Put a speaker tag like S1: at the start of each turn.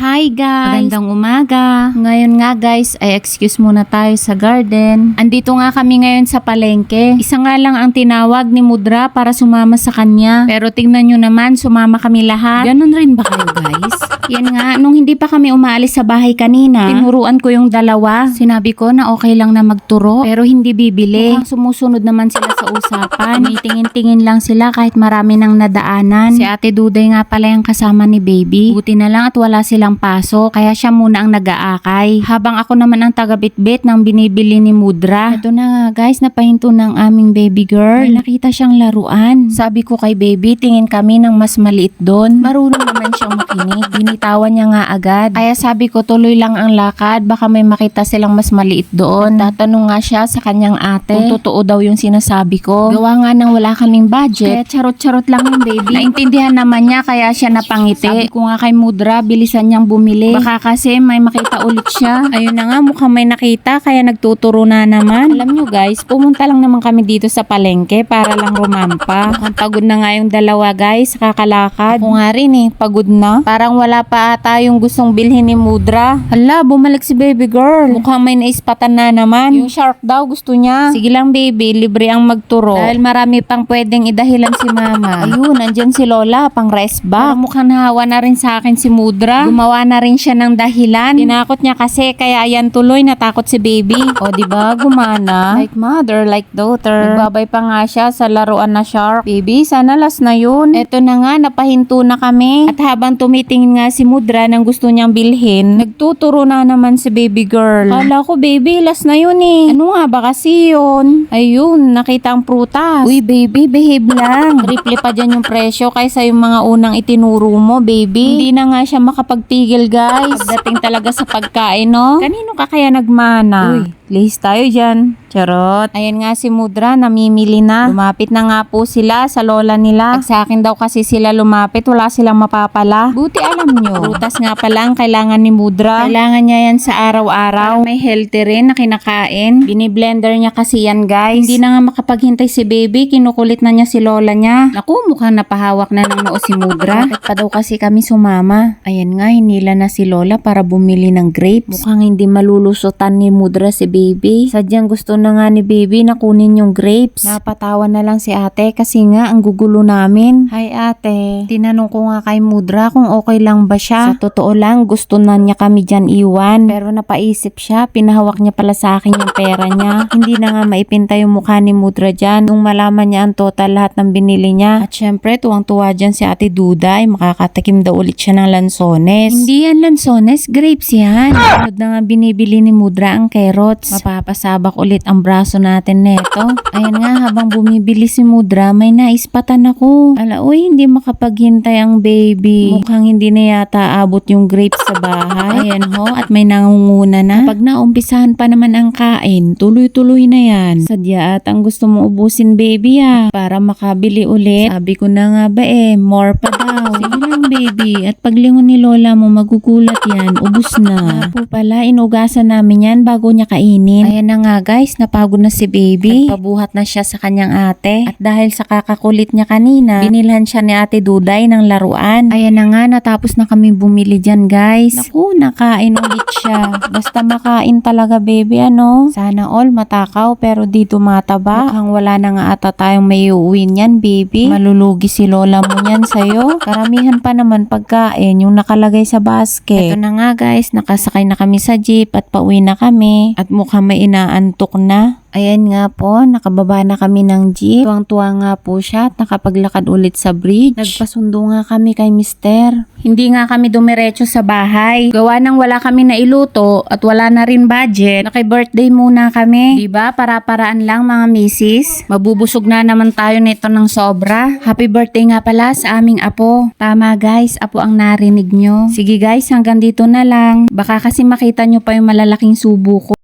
S1: Hi guys! Magandang umaga! Ngayon nga guys, ay excuse muna tayo sa garden. Andito nga kami ngayon sa palengke. Isa nga lang ang tinawag ni Mudra para sumama sa kanya. Pero tingnan nyo naman, sumama kami lahat. Ganon rin ba kayo guys? Yan nga, nung hindi pa kami umaalis sa bahay kanina, tinuruan ko yung dalawa. Sinabi ko na okay lang na magturo, pero hindi bibili. Mukhang sumusunod naman sila sa usapan. Tingin-tingin lang sila kahit marami nang nadaanan. Si Ate Duday nga pala yung kasama ni Baby. Buti na lang at wala silang pasok, kaya siya muna ang nag-aakay. Habang ako naman ang taga-bitbit ng binibili ni Mudra. Ito na nga guys, napahinto ng aming baby girl. May nakita siyang laruan. Sabi ko kay Baby, tingin kami ng mas maliit doon. Marunong naman siyang makinig. Binitawan niya nga agad. Kaya sabi ko tuloy lang ang lakad, baka may makita silang mas maliit doon. Tatanong nga siya sa kanyang ate kung totoo daw yung sinasabi ko. Gawa nga nang wala kaming budget. Kaya charot-charot lang yung baby. Naintindihan naman niya kaya siya napangiti. Sabi ko nga kay Mudra, bilisan niyang bumili. Baka kasi may makita ulit siya. Ayun na nga, mukhang may nakita kaya nagtuturo na naman. Alam nyo guys, pumunta lang naman kami dito sa palengke para lang rumampa. Mukhang pagod na nga yung dalawa guys, kakalakad. Ako nga rin eh, pagod na. Parang wala pa ata yung gustong bilhin ni Mudra. Hala, bumalik si baby girl. Mukhang may naispatan na naman. Yung shark daw gusto niya. Sige lang baby, libre ang magturo. Dahil marami pang pwedeng idahilan si mama. Ayun, nandyan si Lola, pang rest back. Parang mukhang nahawa na rin sa akin si Mudra. Gumawa na rin siya ng dahilan. Tinakot niya kasi, kaya yan tuloy natakot si baby. O di ba gumana? Like mother, like daughter. Nagbabay pa nga siya sa laruan na shark. Baby, sana last na yun. Eto na nga, napahinto na kami. At habang tumitingin nga si Mudra ng gusto niyang bilhin, nagtuturo na naman si baby girl. Kala ko baby, last na yun eh. Ano nga ba kasi yun? Ayun, nakita ang prutas. Uy baby, behave lang. Triple pa dyan yung presyo kaysa yung mga unang itinuro mo, baby. Hindi na nga siya makapagpigil guys. Pagdating talaga sa pagkain, no? Kanino ka kaya nagmana? Uy, lihis tayo dyan. Charot. Ayan nga si Mudra, namimili na. Lumapit na nga po sila sa lola nila. Pag sa akin daw kasi sila lumapit, wala silang mapapala. Buti alam nyo. Prutas nga pala ang kailangan ni Mudra. Kailangan niya yan sa araw-araw. Para may healthy rin na kinakain. Biniblender niya kasi yan guys. Hindi na nga makapaghintay si baby, kinukulit na niya si lola niya. Naku, mukhang napahawak na ng noo si Mudra. Bakit pa daw kasi kami sumama? Ayan nga, hinila na si lola para bumili ng grapes. Mukhang hindi malulusutan ni Mudra si baby. Sadyang gusto na nga ni baby na kunin yung grapes. Napatawa na lang si ate kasi nga ang gugulo namin. Hi ate, tinanong ko nga kay Mudra kung okay lang ba siya. Sa totoo lang, gusto na niya kami dyan iwan. Pero napaisip siya, pinahawak niya pala sa akin yung pera niya. Hindi na nga maipinta yung mukha ni Mudra dyan nung malaman niya ang total lahat ng binili niya. At syempre, tuwang-tuwa dyan si ate Duday, makakatikim daw ulit siya ng lansones. Hindi yan lansones, grapes yan. Sunod na nga binibili ni Mudra ang carrots. Mapapasabak ulit ang braso natin neto. Ayan nga, habang bumibili si Mudra, may naispatan ako. Ala, uy, hindi makapaghintay ang baby. Mukhang hindi na yata abot yung grapes sa bahay. Ayan ho, at may nangunguna na. Pag naumpisahan pa naman ang kain, tuloy-tuloy na yan. Sadya at ang gusto mo ubusin baby ah, para makabili ulit. Sabi ko na nga ba eh, more pa daw. Sige baby, at paglingon ni lola mo magugulat yan, ubus na. Po pala, inugasan namin yan bago niya kainin. Ayan na nga guys, napagod na si baby. Nagpabuhat na siya sa kanyang ate. At dahil sa kakakulit niya kanina, binilhan siya ni ate Duday ng laruan. Ayan na nga, natapos na kami bumili dyan guys. Naku, nakain ulit siya. Basta makain talaga baby, ano? Sana all matakaw pero di tumataba. Mukhang wala na nga ata tayong may uuwi niyan baby. Malulugi si lola mo niyan sa'yo. Karamihan pa naman pagkain yung nakalagay sa basket. Ito na nga guys, nakasakay na kami sa jeep at pauwi na kami. At mukhang may inaantok na. Ayan nga po, nakababa na kami ng jeep. Tuwang-tuwa nga po siya at nakapaglakad ulit sa bridge. Nagpasundo nga kami kay mister. Hindi nga kami dumiretso sa bahay. Gawa nang wala kami na iluto at wala na rin budget. Naki-birthday muna kami. Diba? Para-paraan lang mga misis. Mabubusog na naman tayo nito ng sobra. Happy birthday nga pala sa aming apo. Tama guys, apo ang narinig nyo. Sige guys, hanggang dito na lang. Baka kasi makita nyo pa yung malalaking subo ko.